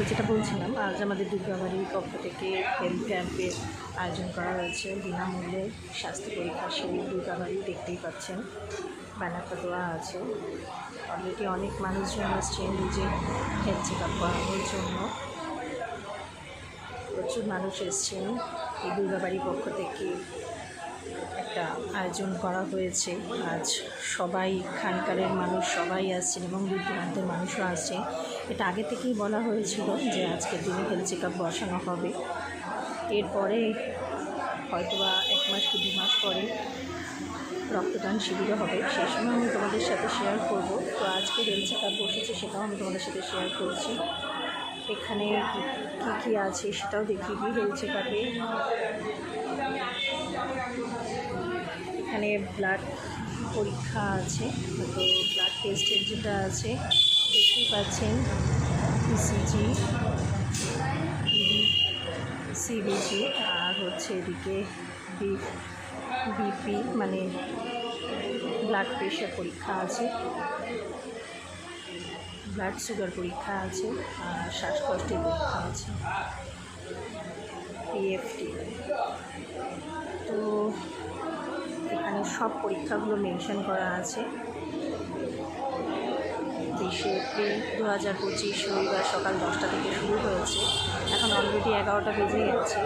তো যেটা বলছিলাম, আজ আমাদের দুর্গাবাড়ির পক্ষ থেকে হেলথ ক্যাম্পের আয়োজন করা হয়েছে। বিনামূল্যে স্বাস্থ্য পরীক্ষা সেই দুর্গাবাড়ি দেখতেই পাচ্ছেন। ব্যানারটা দেওয়া আছে। অলরেডি অনেক মানুষজন এসছেন নিজে হেলথ চেক আপ করানোর জন্য। প্রচুর মানুষ এসছেন এই দুর্গাবাড়ির পক্ষ থেকে। একটা আয়োজন করা হয়েছে। আজ সবাই খানকারের মানুষ সবাই আসছেন এবং দূর দূরান্তের মানুষও আসছে এটা আগে থেকেই বলা হয়েছিল যে আজকের দিনে হেলথ চেক আপ বসানো হবে। এরপরে হয়তোবা এক মাস কি দু মাস পরে রক্তদান শিবিরও হবে। সেই সময় আমি তোমাদের সাথে শেয়ার করব। তো আজকে হেলথ চেক আপ বসেছে সেটাও আমি তোমাদের সাথে শেয়ার করছি। এখানে কী কী আছে সেটাও দেখিয়ে দিই হেলথ চেক আপে এখানে ব্লাড পরীক্ষা আছে তো ব্লাড টেস্টের যেটা আছে, দেখতেই পাচ্ছেন ইসিজি সিবিজি আর হচ্ছে এদিকে বিপি মানে ব্লাড প্রেশার পরীক্ষা আছে ব্লাড সুগার পরীক্ষা আছে, আর শ্বাসকষ্টের পরীক্ষা আছে পিএফটি তো সব পরীক্ষাগুলো মেনশন করা আছে। তেইশে এপ্রিল দু হাজার পঁচিশ রবিবার সকাল দশটা থেকে শুরু হয়েছে। এখন অলরেডি এগারোটা বেজে গেছে।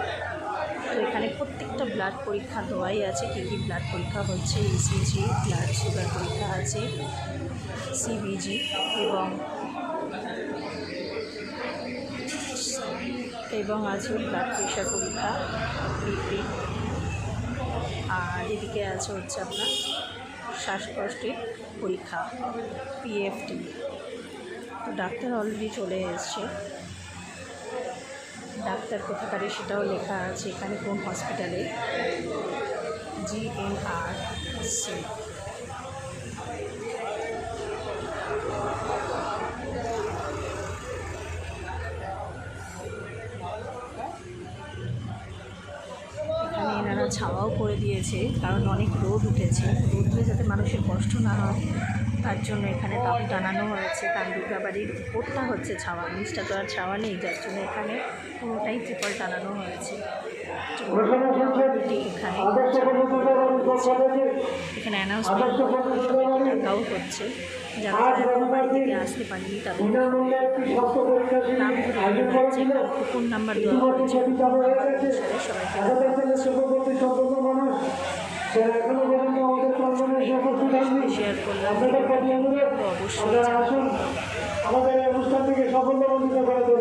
তো এখানে প্রত্যেকটা ব্লাড পরীক্ষা দেওয়াই আছে, কী কী ব্লাড পরীক্ষা হচ্ছে ইসিজি ব্লাড সুগার পরীক্ষা আছে সিবিজি এবং এবং আছে ব্লাড প্রেশার পরীক্ষা বিপি আর এদিকে আছে হচ্ছে আপনার শ্বাসকষ্টের পরীক্ষা পিএফটি তো ডাক্তার অলরেডি চলে এসছে। ডাক্তার কোথাকারে সেটাও লেখা আছে এখানে কোন হসপিটালে জিএনআর ছাওয়াও করে দিয়েছে, কারণ অনেক রোদ উঠেছে। রোদ্রে যাতে মানুষের কষ্ট না হয়, তার জন্য এখানে তাপ টানানো হয়েছে। কারণ দুর্গাবাড়ির উপরটা হচ্ছে ছাওয়া, নিচটা তো আর ছাওয়া নেই, যার জন্য এখানে পুরোটাই ত্রিপল টানানো হয়েছে। এখানে টাকাও হচ্ছে। যারা বাড়ি থেকে আসতে পারেনি তাদের নাম নাম্বার দেওয়া সবাইকে শেয়ার করলাম তো অবশ্যই। আমাদের অনুষ্ঠান থেকে সফল মন্ডিত করার জন্য